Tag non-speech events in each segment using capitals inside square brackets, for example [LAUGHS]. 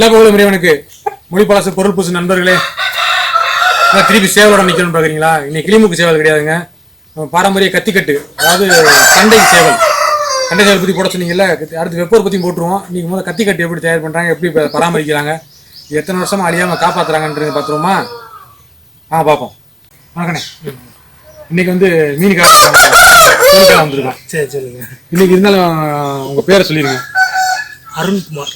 எல்லா புகழும் இறைவனுக்கு பொருள் பூசு நண்பர்களே. திருப்பி சேவலோட நிக்கணும்னு பாக்குறீங்களா? இன்னைக்கு கிளிமுக்கு சேவல் கிடையாதுங்க. பாரம்பரிய கத்திக்கட்டு அதாவது சண்டை சேவல். சண்டை சேவல் பத்தி போட சொன்னீங்கல்ல அடுத்து வெப்போர் பத்தியும் போட்டுருவோம். இன்னைக்கு முதல்ல கத்திக்கட்டு எப்படி தயார் பண்றாங்க எப்படி பராமரிக்கிறாங்க எத்தனை வருஷமா அழியாம காப்பாத்துறாங்கன்றது பார்த்துருவோமா ஆ பார்ப்போம் வணக்கண்ணே. இன்னைக்கு வந்து மீனுக்காக வந்திருக்கோம். சரி சொல்லுங்க இன்னைக்கு இருந்தாலும் உங்க பேரை சொல்லிருங்க. அருண்குமார்.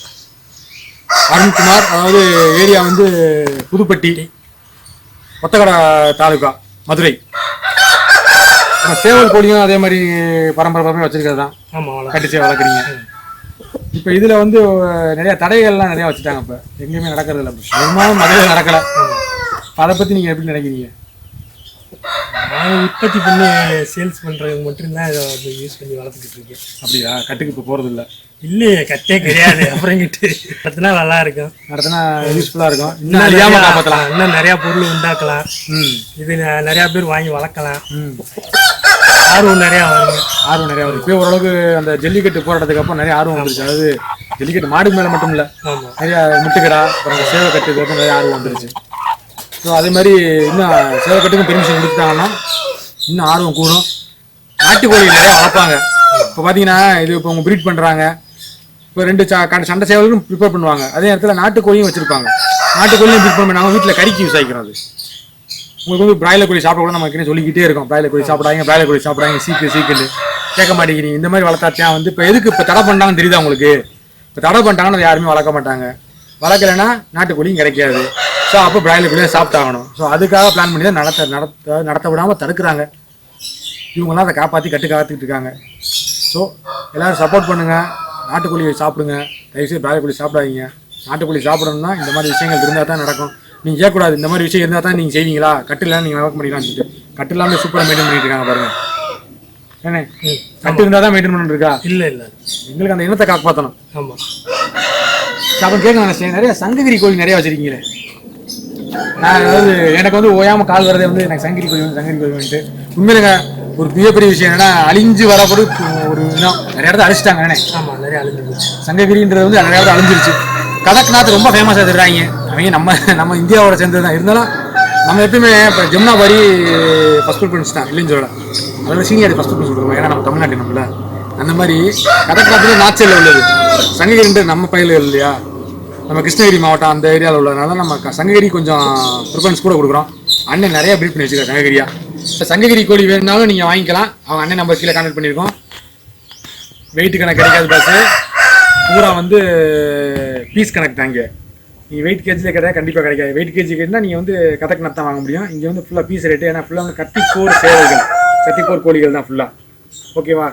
அருண்குமார் அதாவது ஏரியா வந்து புதுப்பட்டி ஒத்தக்கடை தாலுகா மதுரை. சேவல் கோழியும் அதே மாதிரி பரம்பரை பரம்பரை வச்சிருக்கிறது தான். ஆமாம் கட்டிச்சு வளர்க்குறீங்க. இப்போ இதில் வந்து நிறைய தடைகள்லாம் நிறைய வச்சுட்டாங்க இப்போ. எங்கேயுமே நடக்கிறது இல்லை மதுரையில் நடக்கலை. அதை பற்றி நீங்கள் எப்படி நினைக்கிறீங்க? நான் உற்பத்தி பண்ணி சேல்ஸ் பண்ணுறதுக்கு மட்டும்தான் இதை வந்து யூஸ் பண்ணி வளர்த்துக்கிட்டு இருக்கேன். அப்படியா? கட்டுக்கு இப்போ போகிறது இல்லை? இல்லையே கட்டே கிடையாது. அப்புறங்கிட்டு நடத்தினா நல்லா இருக்கும். நடத்தினா யூஸ்ஃபுல்லாக இருக்கும். இன்னும் நிறையா- காப்பாற்றலாம் இன்னும் நிறையா பொருள் உண்டாக்கலாம். ம். இது நிறையா பேர் வாங்கி வளர்க்கலாம். ம். ஆர்வம் நிறையா வருங்க. ஆர்வம் நிறைய வருது. இப்போ ஓரளவுக்கு அந்த ஜல்லிக்கட்டு போராட்டத்துக்கு அப்புறம் நிறைய ஆர்வம் வந்துருச்சு. அதாவது ஜல்லிக்கட்டு மாடு மேல மட்டும் இல்ல. நிறைய முட்டுக்கடா அப்புறம் சேவை கட்டுக்கு வந்து நிறைய ஆர்வம் வந்துருச்சு. அதே மாதிரி இன்னும் சேவை கட்டுக்கும் பெர்மிஷன் கொடுத்துட்டாங்கன்னா இன்னும் ஆர்வம் கூடும். நாட்டுக்கோழி நிறையா வளர்ப்பாங்க. இப்போ பார்த்தீங்கன்னா இது இப்போ அவங்க ப்ரீட் பண்ணுறாங்க இப்போ ரெண்டு சண்டை சேவலும் ப்ரிப்பேர் பண்ணுவாங்க. அதே நேரத்தில் நாட்டுக்கோழியும் வச்சுருப்பாங்க. நாட்டுக்கோழியும் ப்ரிப்பேர் பண்ணாங்க வீட்டில் கறிக்கு யூஸ் ஆகிக்கிறோம் அது. உங்களுக்கு வந்து பிராய்லர் கோழி சாப்பிட கூட நம்ம சொல்லிக்கிட்டே இருக்கோம். பிராய்லர் கோழி சாப்பிடாங்க பிராய்லர் கோழி சாப்பிடாங்க சீக்கிரம் சீக்கிரம் கேட்க மாட்டேங்கிறீங்க. இந்த மாதிரி வளர்த்தாத்தான் வந்து இப்போ எதுக்கு இப்போ தடை பண்ணாங்கன்னு தெரியுதா உங்களுக்கு? இப்போ தடை பண்ணிட்டாங்கன்னு அதை யாருமே வளர்க்க மாட்டாங்க. வளர்க்கலைன்னா நாட்டுக்கோழியும் கிடைக்காது. ஸோ அப்போ பிராய்லர் கோழியை சாப்பிட்டாகணும். ஸோ அதுக்காக பிளான் பண்ணி தான் நடத்த நடத்த நடத்த விடாமல் தடுக்கிறாங்க. இவங்கெல்லாம் அதை காப்பாற்றி கட்டு காத்துக்கிட்டு இருக்காங்க. ஸோ எல்லாரும் சப்போர்ட் பண்ணுங்க. நாட்டுக்கோழியை சாப்பிடுங்க. தயவுசெய்து பிராய்லர் கோழி சாப்பிடாதீங்க. நாட்டுக்கோழி சாப்பிடணும்னா இந்த மாதிரி விஷயங்கள் இருந்தால் தான் நடக்கும். நீங்கள் கேட்கக்கூடாது இந்த மாதிரி விஷயம் இருந்தால் தான் நீங்கள் செய்வீங்களா? கட்டு இல்லாமல் நீங்கள் வளர்க்க முடியலாம்னு சொல்லிட்டு. கட்டு இல்லாமல் சூப்பராக மெயின்டைன் பண்ணிட்டு இருக்காங்க பாருங்க. ஏண்ணே கட்டு இருந்தால் தான் மெயின்டைன் பண்ணிட்டு இருக்கா? இல்லை இல்லை. எங்களுக்கு அந்த இனத்தை காப்பாற்றணும் ஆமாம் அப்புறம் கேட்க நிறைய சங்ககிரி கோழி நிறைய வச்சிருக்கீங்களே. நான் அதாவது எனக்கு வந்து ஓயாம கால் வரதே வந்து எனக்கு வந்து சங்ககிரி கோழி வந்துட்டு உண்மையிலங்க ஒரு மிகப்பெரிய விஷயம் என்னன்னா அழிஞ்சு வரப்போது ஒரு இனம் நிறைய இடத்துல அழிச்சிட்டாங்க அண்ணே. ஆமாம் நிறையா அழிஞ்சு போச்சு சங்ககிரின்றது வந்து நிறைய இடத்துல அழிஞ்சிருச்சு. கடக்நாத் ரொம்ப ஃபேமஸாக தெரியுறாங்க அவங்க நம்ம நம்ம இந்தியாவோட சேர்ந்தது தான். இருந்தாலும் நம்ம எப்பயுமே இப்போ ஜமுனாபாரி ஃபஸ்ட் ப்ரிஃபரன்ஸ் தான் இல்லைன்னு சொல்லல. அதோட சீனியர் ஃபஸ்ட் ப்ரிஃபரன்ஸ் கொடுப்போம் ஏன்னா நம்ம தமிழ்நாட்டு நம்மள அந்த மாதிரி கடக்நாத்துல நாச்சல் உள்ளது. சங்ககிரின்றது நம்ம பயிர்கள் இல்லையா? நம்ம கிருஷ்ணகிரி மாவட்டம் அந்த ஏரியாவில் உள்ளதுனால நம்ம சங்ககிரி கொஞ்சம் ப்ரிஃபரன்ஸ் கூட கொடுக்குறோம். அண்ணன் நிறைய ப்ரீட் பண்ணி வச்சிருக்காரு சங்ககிரியா. இப்ப சங்ககிரி கோழி வேணும்னாலும் நீங்கள் வாங்கிக்கலாம். அவங்க அண்ணன் நம்ம கீழே கான்டாக்ட் பண்ணியிருக்கோம் வெயிட் கணக்கு கிடைக்காது பஸ்ஸு பூரா வந்து பீஸ் கணக்கு தாங்க நீங்கள் வெயிட் கேஜியில் கிடையாது கண்டிப்பாக கிடைக்காது. வெயிட் கேஜி கேட்டால் நீங்கள் வந்து கதக்கு தான் வாங்க முடியும். இங்கே வந்து ஃபுல்லாக பீஸ் ரேட்டு ஏன்னா ஃபுல்லாக வந்து கத்திப்போர் சேவைகள். கத்திப்போர் கோழிகள் தான் ஃபுல்லாக ஓகேவா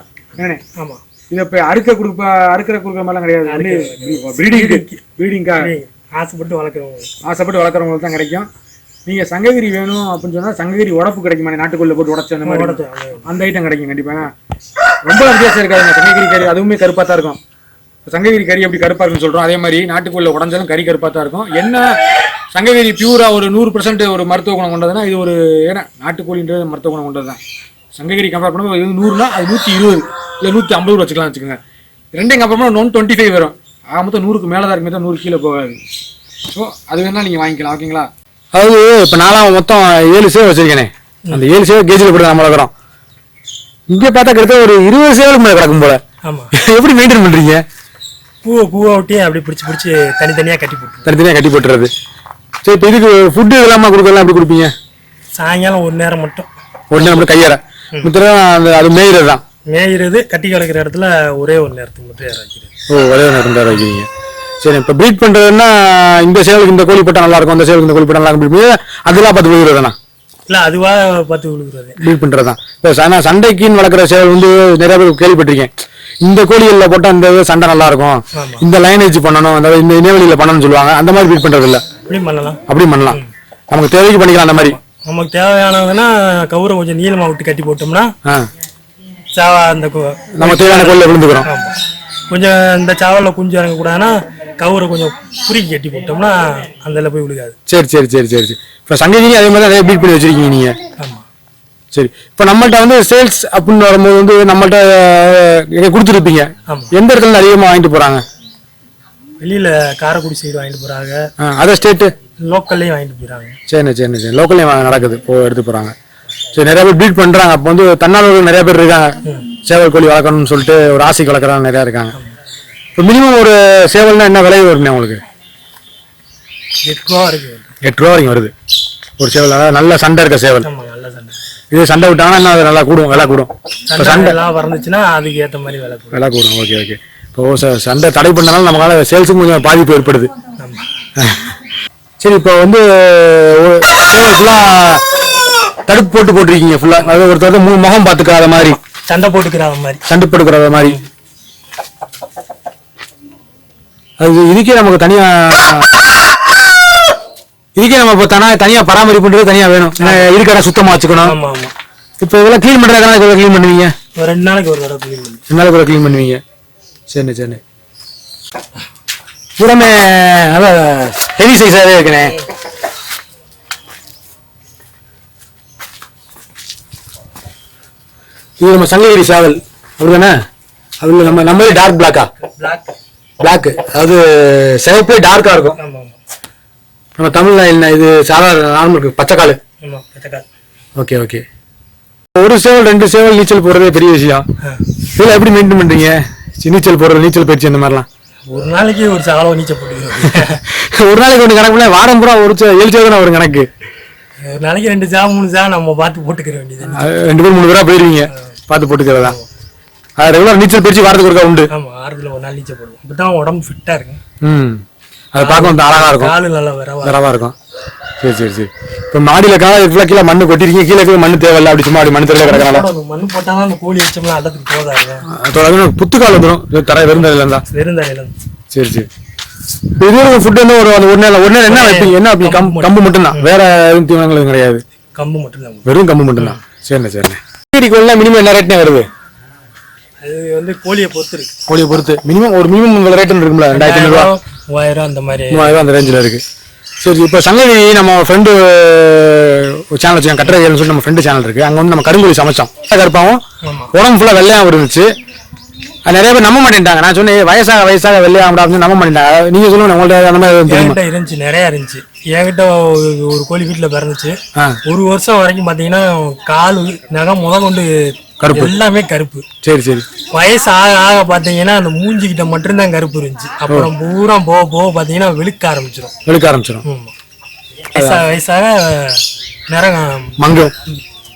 ஆமாம் இதை இப்போ அறுக்க கொடுப்ப அறுக்கிற கொடுக்குற மாதிரிலாம் கிடையாது. ப்ரீடிங் ப்ரீடிங்காக ஆசைப்பட்டு வளர்க்குறவங்க. ஆசைப்பட்டு வளர்க்குறவங்களுக்கு தான் கிடைக்கும். நீங்கள் சங்ககிரி வேணும் அப்படின்னு சொன்னால் சங்ககிரி உடப்பு கிடைக்குமா? நாட்டுக்குள்ளே போட்டு உடச்சி அந்த மாதிரி. அந்த ஐட்டம் கிடைக்கும் கண்டிப்பாக ரொம்ப வித்தியாசம் இருக்காதுங்க. சங்ககிரி கறி அதுவுமே கருப்பாக தான் இருக்கும். சங்ககிரி கறி எப்படி கருப்பாக இருக்குன்னு சொல்கிறோம் அதே மாதிரி நாட்டுக்குள்ளே உடஞ்சாலும் கறி கருப்பாக தான் இருக்கும். என்ன சங்ககிரி பியூரா ஒரு நூறு பர்சன்ட் ஒரு மருத்துவ குணம் கொண்டதுன்னா இது ஒரு ஏன்னா நாட்டுக்கோழின்றது மருத்துவ குணம் கொண்டது தான். சங்ககிரி கம்பேர் பண்ணும்போது இது நூறுனா அது நூற்றி இருபது இல்லை நூற்றி ஐம்பது வச்சுக்கலாம் வச்சுக்கோங்க. ரெண்டையும் கம்பேர் பண்ணால் ஒன் டுவெண்ட்டி ஃபைவ் வரும். ஆக மொத்தம் நூறுக்கு மேலே தான் இருக்குமே தான் நூறு கீழே போகாது. ஸோ அது வேணா நீங்கள் வாங்கிக்கலாம் ஓகேங்களா? அதாவது இப்போ நாலாம் மொத்தம் ஏழு சேவை வச்சிருக்கேனே. அந்த ஏழு சேவை கேஜில் போட்டு நம்ம வளர்க்குறோம். இங்கே பார்த்தா கிட்ட ஒரு இருபது சேவலுக்கு மேலே கிடக்கும் போல. ஆமாம் [LAUGHS] எப்படி மெயின்டைன் பண்ணுறீங்க பூவை பூவை ஒட்டி அப்படி பிடிச்சி பிடிச்சி தனித்தனியாக கட்டி போட்டு தனித்தனியாக கட்டி போட்டுறது. சரி இப்போ இதுக்கு ஃபுட்டு இதெல்லாமா கொடுக்கலாம் எப்படி கொடுப்பீங்க? சாயங்காலம் ஒரு நேரம் மட்டும். உடனே நம்ம கையாற முத்திரம் அந்த அது மேய்கிறது தான் மேயிறது கட்டி கிடக்கிற இடத்துல ஒரே ஒரு நேரத்துக்கு மட்டும் ஏற வைக்கிறது ஓ ஒரே ஒரு நேரம் வைக்கிறீங்க சரி இப்போ ப்ரீட் பண்ணுறதுன்னா இந்த சேவலுக்கு இந்த கோழி போட்டால் நல்லா இருக்கும் அந்த சேவலுக்கு இந்த கோழி போட்டால் நல்லா இருக்கும் அதெல்லாம் பார்த்து போயிருதாண்ணா இல்ல அதுவா பார்த்து விழுகுறது. ப்ரீட் பண்றது தான் இப்போ ச- சண்டைக்குன்னு வளர்க்குற சேவல் வந்து நிறைய பேர் கேள்விப்பட்டிருக்கேன். இந்த கோழிகளில் போட்டால் இந்த சண்டை நல்லா இருக்கும். இந்த லைனேஜ் பண்ணணும் அந்த இந்த இணையவெளியில் பண்ணணும்னு சொல்லுவாங்க. அந்த மாதிரி ப்ரீட் பண்றது இல்ல இப்படி பண்ணலாம். அப்படியும் பண்ணலாம். நமக்கு தேவைக்கு பண்ணிக்கலாம் அந்த மாதிரி. நமக்கு தேவையானதுன்னா கவுரை கொஞ்சம் நீளமா விட்டு கட்டி போட்டோம்னா சாவா அந்த கு- நம்ம தேவையான கோழில் விழுந்துக்கிறோம். கொஞ்சம் இந்த சாவலில் குஞ்சு இறங்கக்கூடாதுன்னா கவுரை கொஞ்சம் குறுக்கி கட்டி போட்டோம்னா அந்த இதில் போய் விழுகாது. சரி சரி சரி சரி சரி. இப்போ சங்ககிரி அதே மாதிரி நிறைய ப்ரீட் பண்ணி வச்சிருக்கீங்க நீங்க. ஆமா. சரி. இப்போ நம்மள்ட்ட வந்து சேல்ஸ் அப்படின்னு வரும்போது வந்து நம்மள்ட்ட அஹ், கொடுத்துருப்பீங்க. எந்த இடத்துல அதிகமாக வாங்கிட்டு போறாங்க? வெளியில காரைக்குடி சைடு வாங்கிட்டு போறாங்க. அதர் ஸ்டேட்டு லோக்கல்லையும் வாங்கிட்டு போயிறாங்க. சரிண்ணே சரிண்ணே சரி. லோக்கல்லையும் நடக்குது. இப்போ எடுத்து போகிறாங்க சரி நிறைய பேர் ப்ரீட் பண்ணுறாங்க அப்போ வந்து தன்னார்வலர்கள் நிறைய பேர் இருக்காங்க. சேவல் கோழி வளர்க்கணும்னு சொல்லிட்டு ஒரு ஆசைக்கு வளர்க்குறவங்க நிறையா இருக்காங்க. இப்போ மினிமம் ஒரு சேவல்னா என்ன விலை வரும்ண்ணே உங்களுக்கு? எட்டு ரூபா எட்டு ரூபா வரைக்கும் வருது. ஒரு சேவல் அதாவது நல்ல சண்டை இருக்க சேவல். இது சண்டை விட்டாங்கன்னா இன்னும் அது நல்லா கூடும் விலை கூடும். சண்டை எல்லாம் வறந்துச்சுன்னா அதுக்கு ஏத்த மாதிரி விலை போடும் விலை கூடும். ஓகே ஓகே இப்போ சண்டை தடை பண்ணனால நமக்கால சேல்ஸுக்கும் கொஞ்சம் பாதிப்பு ஏற்படுது. [LAUGHS] சரி இப்போ வந்து ஃபுல்லாக தடுப்பு போட்டு போட்டிருக்கீங்க ஃபுல்லாக அதாவது ஒருத்தர் மூணு முகம் பார்த்துக்காத மாதிரி. சண்டை போட்டுக்கிற மாதிரி. சண்டை போட்டுக்கிற மாதிரி. அது இதுக்கே நமக்கு தனியா இதுக்கே நம்ம இப்போ தனியா தனியா பராமரிப்புன்றது தனியா வேணும். இருக்கிற இடம் சுத்தமா வச்சுக்கணும். இப்போ இதெல்லாம் க்ளீன் பண்றதுக்கான இதெல்லாம் க்ளீன் பண்ணுவீங்க? ஒரு ரெண்டு நாளைக்கு ஒரு தடவை பண்ணி ரெண்டு நாளைக்கு கூட க்ளீன் பண்ணுவீங்க. சரிண்ணே சரிண்ணே பூராமே அதான் ஹெவி சைஸாகவே இருக்குண்ணே இது நம்ம சங்ககிரி சாவல். அப்படிதானே? அது நம்ம நம்மளே டார்க் பிளாக்கா பிளாக் அதாவது சிவப்பே டார்க்கா இருக்கும். நம்ம தமிழ்ல என்ன இது சாதாரண நார்மல் ஆமா பச்சைக்கால் ஓகே ஓகே. ஒரு சேவல் ரெண்டு சேவல் நீச்சல் போடுறதே பெரிய விஷயம். ஆ. இதெல்லாம் எப்படி மெயின்டைன் பண்றீங்க? நீச்சல் போடுறது நீச்சல் பயிற்சி அந்த மாதிரிலாம். ஒரு நாளைக்கு ஒரு சாவலை நீச்சல் போட்டுக்கிறோம். [LAUGHS] ஒரு நாளைக்கு ஒன்று கணக்கு வாரம் பூரா ஒரு ஏழு சேவல் ஒரு கணக்கு. ஒரு நாளைக்கு ரெண்டு சா மூணு சா நம்ம பார்த்து போட்டுக்கிற வேண்டியது. ரெண்டு பேர் மூணு பேரா போயிருவீங்க. பார்த்து போட்டுக்கிறதா? அது ரெகுலர் நீச்சல் பயிற்சி வாரத்துக்கு ஒருக்கா உண்டு? ஆமா ஆறுதல ஒரு நாள் நீச்சல் போடுவோம். அப்பதான் உடம்பு ஃபிட்டா இருக்கும் ம். அது பார்க்க வந்து அழகா இருக்கும். காலு நல்லா வரவா? இருக்கும். சரி சரி சரி. இப்போ மாடியில் கால ஃபுல்லாக கீழே மண்ணு கொட்டிருக்கீங்க. கீழே கீழே மண்ணு தேவையில்ல. அப்படி சும்மா அப்படி மண்ணு தெரியல கிடக்கனால போடணும். மண்ணு போட்டாதான் அந்த கோழி வச்சோம்னா அள்ளத்துக்கு போதாது அதோட புத்துக்கால் வந்துடும் தர வெறுந்தரையில் இருந்தா? வெறும் தரையில சரி சரி. இது வரைக்கும் ஃபுட் வந்து ஒரு ஒரு நாள் ஒரு நாள் என்ன வைப்பீங்க? என்ன வைப்பீங்க? கம்பு மட்டும்தான். வேற எதுவும் தீவனங்கள் கிடையாது. கம்பு மட்டும் தான் வெறும் கம்பு மட்டும்தான். சரிண்ணே சரிண்ணே. கோழிக்கோழிலாம் மினிமம் என்ன ரேட்னே வருது? அது வந்து கோழியை பொறுத்து இருக்கு கோழியை பொறுத்து. மினிமம் ஒரு மினிமம் ரேட்னு இருக்கும்ல ரெண்டாயிரத்தி ரெண்டாயிரம், மூவாயிரம் அந்த மாதிரி. மூவாயிரம் அந்த ரேஞ்சில் இருக்கு. சரி இப்போ சங்கவி நம்ம ஃப்ரெண்டு சேனல் வச்சுக்கோங்க கட்டுரைகள்னு சொல்லி நம்ம ஃப்ரெண்டு சேனல் இருக்கு. அங்கே வந்து நம்ம கருங்கோழி சமைச்சோம். கருப்பாவும் ஆமா. உடம்பு ஃபுல்லாக வெள்ளையாகவும் இருந்துச்சு. அது நிறைய பேர் நம்ப மாட்டேன்ட்டாங்க. நான் சொன்னேன் "ஏய், வயசாக வயசாக வெள்ளையாகும் அப்படின்னு நம்ப மாட்டேன்ட்டாங்க. நீங்கள் சொல்லுங்க உங்கள்ட்ட அந்த மாதிரி இருந்துச்சு நிறைய இருந்துச்சு. என்கிட்ட ஒரு- கோழி வீட்டுல பிறந்துச்சு. ஒரு வருஷம் வரைக்கும் பாத்தீங்கன்னா கால் நகம் முத கொண்டு கருப்பு. எல்லாமே கருப்பு. சரி சரி. வயசு ஆக ஆக பாத்தீங்கன்னா அந்த மூஞ்சிக்கிட்ட மட்டும்தான் கருப்பு இருந்துச்சு. அப்புறம் பூரா போக போக பாத்தீங்கன்னா வெளுக்க ஆரம்பிச்சிடும் வெளுக்க ஆரம்பிச்சிடும் வயசாக வயசாக நிறம் மங்கம்.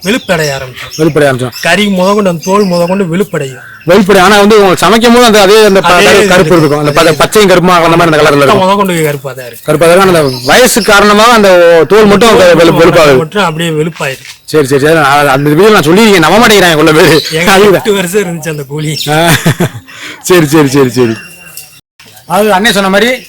வெளுப்படைய ஆரம்பிச்சிடும் வெளிப்படை ஆரம்பிச்சிடும் கறி முத கொண்டு அந்த தோல் முத கொண்டு வெளுப்படையும். வெளிப்படை. ஆனால் வந்து உங்களுக்கு சமைக்கும் போது அந்த அதே அந்த கருப்பு இருக்கும். அந்த பச்சை- பச்சையும் கருப்புமா அந்த மாதிரி அந்த கலரில் இருக்கும். கொண்டு கருப்பாக தான் இருக்கு. கருப்பாக இருக்கும் அந்த வயசு காரணமாக அந்த தோல் மட்டும் வெளுப்பாகுது. மட்டும் அப்படியே வெளுப்பாயிரும். சரி சரி சரி. நான் அந்த வீடியோ நான் சொல்லியிருக்கேன். நம்ப மாட்டேங்கிறேன் உள்ள பேர். எட்டு வருஷம் இருந்துச்சு அந்த கோழி ஆ, சரி சரி சரி சரி. அது அண்ணே சொன்ன மாதிரி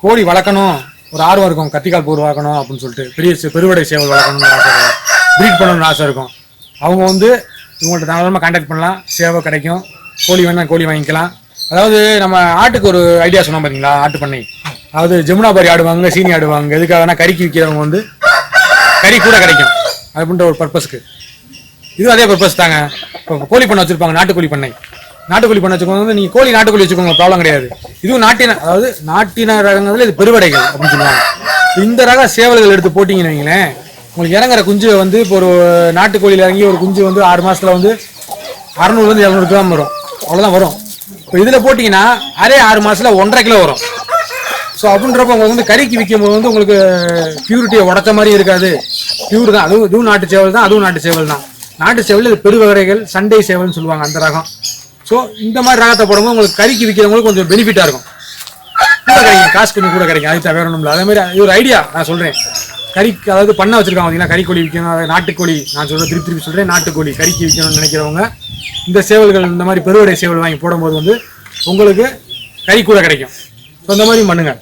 கோழி வளர்க்கணும். ஒரு ஆர்வம் இருக்கும். கத்திக்கால் போர் வளர்க்கணும் அப்படின்னு சொல்லிட்டு. பெரிய பெருவடை சேவல் வளர்க்கணும்னு ஆசை இருக்கும். ப்ரீட் பண்ணணும்னு ஆசை இருக்கும். அவங்க வந்து இவங்கள்ட்ட தாராளமாக காண்டாக்ட் பண்ணலாம். சேவை கிடைக்கும். கோழி வேணால் கோழி வாங்கிக்கலாம். அதாவது நம்ம ஆட்டுக்கு ஒரு ஐடியா சொன்னோம் பார்த்தீங்களா ஆட்டு பண்ணை. அதாவது ஜமுனாபாரி ஆடுவாங்க சீனி ஆடுவாங்க எதுக்காக வேணால் கறிக்கு விற்கிறவங்க வந்து கறி கூட கிடைக்கும். அப்படின்ற ஒரு பர்பஸ்க்கு இது அதே பர்பஸ் தாங்க. இப்போ கோழி பண்ணை வச்சுருப்பாங்க நாட்டுக்கோழி பண்ணை. நாட்டுக்கோழி பண்ணை வச்சுக்கோங்க வந்து நீங்கள் கோழி நாட்டுக்கோழி வச்சுக்கோங்க ப்ராப்ளம் கிடையாது. இதுவும் நாட்டின அதாவது நாட்டின ரகங்களில் இது பெருவடைகள் அப்படின்னு சொல்லுவாங்க. இந்த ரக சேவல்கள் எடுத்து போட்டிங்கன்னு வைங்களேன் உங்களுக்கு இறங்குற குஞ்சு வந்து இப்போ ஒரு நாட்டுக்கோழியில் இறங்கி ஒரு குஞ்சு வந்து ஆறு மாதத்தில் வந்து அறநூறுலேருந்து எழுநூறு கிராம் வரும். அவ்வளோதான் வரும். இப்போ இதில் போட்டிங்கன்னா அதே ஆறு மாதத்தில் ஒன்றரை கிலோ வரும். ஸோ அப்படின்றப்ப உங்களுக்கு வந்து கறிக்கு விற்கும் போது வந்து உங்களுக்கு பியூரிட்டியை உடச்ச மாதிரி இருக்காது. பியூர் தான். அதுவும் இதுவும் நாட்டு சேவல் தான். அதுவும் நாட்டு சேவல் தான். நாட்டு சேவல் இது பெருவகைகள் சண்டை சேவல்னு சொல்லுவாங்க அந்த ரகம். ஸோ இந்த மாதிரி ரகத்தை போடும்போது உங்களுக்கு கறிக்கு விற்கிறவங்களுக்கு கொஞ்சம் பெனிஃபிட்டாக இருக்கும். கூட கிடைக்கும் காசு கொஞ்சம் கூட கிடைக்கும் அது வேற ஒன்றும் இல்லை. அதே மாதிரி இது ஒரு ஐடியா நான் சொல்கிறேன் கறிக்கு அதாவது பண்ண வச்சிருக்காங்க பார்த்தீங்கன்னா கறிக்கோழி விற்கணும் அதாவது நாட்டுக்கோழி நான் சொல்கிறேன் திருப்பி திருப்பி சொல்கிறேன் நாட்டுக்கோழி கறிக்கு விற்கணும்னு நினைக்கிறவங்க இந்த சேவல்கள் இந்த மாதிரி பெருவடை சேவல் வாங்கி போடும்போது வந்து உங்களுக்கு கறி கூட கிடைக்கும். ஸோ இந்த மாதிரி பண்ணுங்க.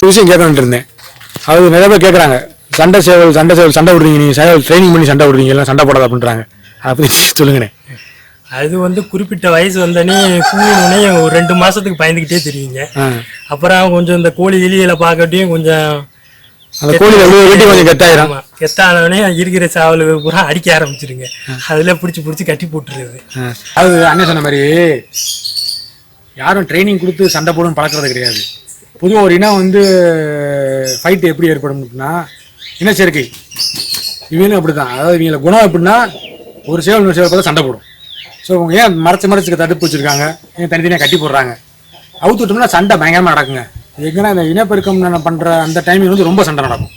ஒரு விஷயம் கேட்கணுன்ட்டு இருந்தேன். அது நிறைய பேர் கேட்குறாங்க சண்டை சேவல் சண்டை சேவல் சண்டை விடுறீங்க நீங்கள் சேவல் ட்ரைனிங் பண்ணி சண்டை விடுறீங்க எல்லாம் சண்டை போடாத அப்படின்றாங்க. அதை பற்றி [LAUGHS] சொல்லுங்கண்ணே. அது வந்து குறிப்பிட்ட வயசு வந்தோடனே கூணுனே ஒரு ரெண்டு மாசத்துக்கு பயந்துக்கிட்டே தெரியுங்க. அப்புறம் கொஞ்சம் இந்த கோழி எலிகளை பார்க்கட்டியும் கொஞ்சம் அந்த கோழியில் அப்படியே வெட்டி கொஞ்சம் கெட்டாயிரும். ஆமா, கெத்தானவனே இருக்கிற சாவலுக்கு பூரா அடிக்க ஆரம்பிச்சிருங்க. அதுல பிடிச்சி பிடிச்சி கட்டி போட்டுருது. அது அண்ணன் சொன்ன மாதிரி யாரும் ட்ரைனிங் கொடுத்து சண்டை போடும் பழக்கிறது கிடையாது. பொதுவாக ஒரு இனம் வந்து ஃபைட் எப்படி ஏற்படும்னா இனச்சேர்க்கை இவங்களும் அப்படி தான் அதாவது இவங்கள குணம் எப்படின்னா ஒரு சேவல் இன்னொரு சேவல் சண்டை போடும். ஸோ ஏன் மறைச்சு மறைச்சு தடுப்பு வச்சிருக்காங்க? ஏன் தனித்தனியாக கட்டி போடுறாங்க? அவுத்து விட்டோம்னா சண்டை பயங்கரமாக நடக்குங்க. எங்கன்னா இந்த இனப்பெருக்கம் பண்ணுற அந்த டைமிங் வந்து ரொம்ப சண்டை நடக்கும்.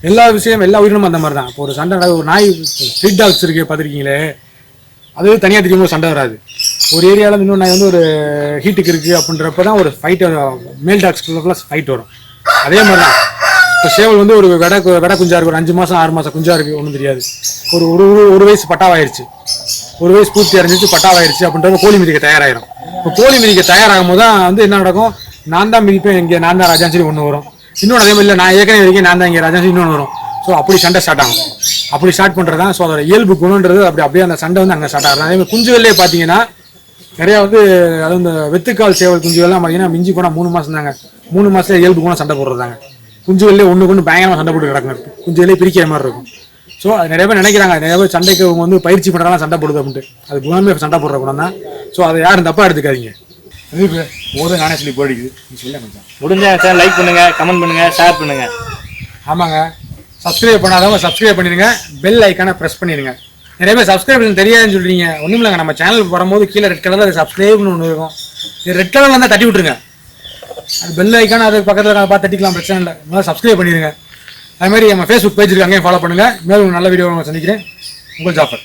எல்லா விஷயம் எல்லா உயிரினமும் அந்த மாதிரி தான் இப்போ ஒரு சண்டை நடக்கும் ஒரு நாய் ஸ்ட்ரீட் டாக்ஸ் இருக்குது பார்த்துருக்கீங்களே? அது தனியாக தெரியும் சண்டை வராது. ஒரு ஏரியாவில் இன்னொரு நாய் வந்து ஒரு ஹீட்டுக்கு இருக்குது அப்படின்றப்ப தான் ஒரு ஃபைட் மேல் டாக்ஸ்க்குள்ள ஃபைட் வரும். அதே மாதிரி தான் இப்போ சேவல் வந்து ஒரு வெடை வெட வெடை குஞ்சா இருக்கு ஒரு அஞ்சு மாதம் ஆறு மாதம் குஞ்சா இருக்குது ஒன்றும் தெரியாது. ஒரு ஒரு ஒரு- ஒரு வயசு பட்டாவாயிருச்சு. ஒரு வயசு பூர்த்தி அடைஞ்சிச்சு பட்டாவாயிருச்சு அப்படின்றப்ப கோழி மிதிக்க தயாராகிடும் இப்போ கோழி மிதிக்க தயாராகும் போது தான் வந்து என்ன நடக்கும்? நான் தான் மிதிப்பேன் இங்கே நான் தான் ராஜான்னு சொல்லி ஒன்று வரும். இன்னொன்று அதே மாதிரி இல்லை நான் ஏற்கனவே இருக்கேன் நான் தான் இங்கே ராஜான்னு சொல்லி இன்னொன்று வரும். ஸோ அப்படி சண்டை ஸ்டார்ட் ஆகும். அப்படி ஸ்டார்ட் பண்ணுறது தான் ஸோ அதோட இயல்பு குணன்றது அப்படி அப்படியே அந்த சண்டை வந்து அங்கே ஸ்டார்ட் ஆகும் அதே மாதிரி குஞ்சுகள்லேயே பார்த்தீங்கன்னா நிறையா வந்து அது இந்த வெத்துக்கால் சேவல் குஞ்சுகள்லாம் பார்த்தீங்கன்னா மிஞ்சி போனால் மூணு மாதம் தாங்க. மூணு மாதத்துல இயல்பு குணம் சண்டை போடுறதாங்க குஞ்சுகள்லேயே ஒன்று கொண்டு பயங்கரமாக சண்டை போட்டு கிடக்கும் குஞ்சுகளே பிரிக்கிற மாதிரி இருக்கும். ஸோ அது நிறைய பேர் நினைக்கிறாங்க நிறைய பேர் சண்டைக்கு அவங்க வந்து பயிற்சி பண்ணுறாங்க சண்டை போடுது அப்படின்ட்டு. அது குணமே சண்டை போடுற குணம் தான் ஸோ அதை யாரும் தப்பாக எடுத்துக்காதீங்க. இது போதும் நானே சொல்லி போடிக்குது நீ சொல்ல கொஞ்சம் முடிஞ்ச சார் லைக் பண்ணுங்க கமெண்ட் பண்ணுங்க ஷேர் பண்ணுங்க. ஆமாங்க. சப்ஸ்கிரைப் பண்ணாதவங்க சப்ஸ்கிரைப் பண்ணிடுங்க. பெல் ஐக்கானை ப்ரெஸ் பண்ணிடுங்க. நிறைய பேர் சப்ஸ்கிரைப் தெரியாதுன்னு சொல்றீங்க. ஒன்றும் இல்லைங்க நம்ம சேனல் வரும்போது கீழே ரெட் கலரில் சப்ஸ்கிரைப்னு ஒன்று இருக்கும். இது ரெட் கலரில் இருந்தால் தட்டி விட்டுருங்க. அது பெல் ஐக்கான அது பக்கத்தில் பார்த்து தட்டிக்கலாம் பிரச்சனை இல்லை. முதல்ல சப்ஸ்கிரைப் பண்ணிடுங்க. அது மாதிரி நம்ம ஃபேஸ்புக் பேஜ் இருக்கு அங்கேயும் ஃபாலோ பண்ணுங்கள் மேலும் நல்ல வீடியோ சந்திக்கிறேன். உங்கள் ஜாஃபர்.